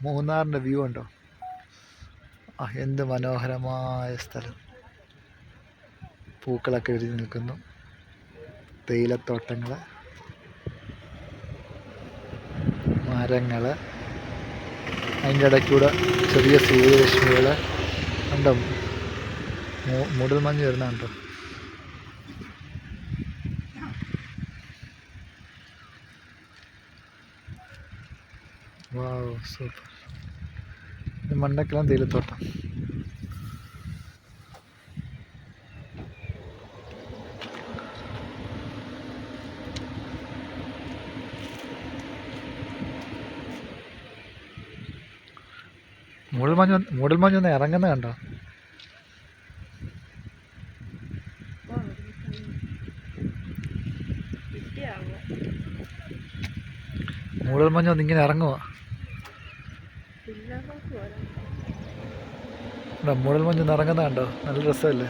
മൂന്നാറിന്റെ view ഉണ്ടോ? ആ എന്ത് മനോഹരമായ സ്ഥലം. പൂക്കളൊക്കെ എഴുതി നിൽക്കുന്നു. തേയിലത്തോട്ടങ്ങൾ മരങ്ങൾ അതിന്റെ ഇടയ്ക്കൂടെ ചെറിയ സൂര്യരശ്മികൾ ഉണ്ടോ മൂടൽ മഞ്ഞ് വരുന്നുണ്ടോ വാവ് സൂപ്പർ ഇത് തേയിലത്തോട്ടം മൂടൽ മഞ്ഞ മൂടൽ മഞ്ഞ ഒന്ന് ഇറങ്ങുന്ന കണ്ടോ? മൂടൽമഞ്ഞ് ഒന്ന് ഇങ്ങനെ ഇറങ്ങുക മോഡൽ ഒന്ന് ഇറങ്ങുന്ന കണ്ടോ? നല്ല രസമല്ലേ?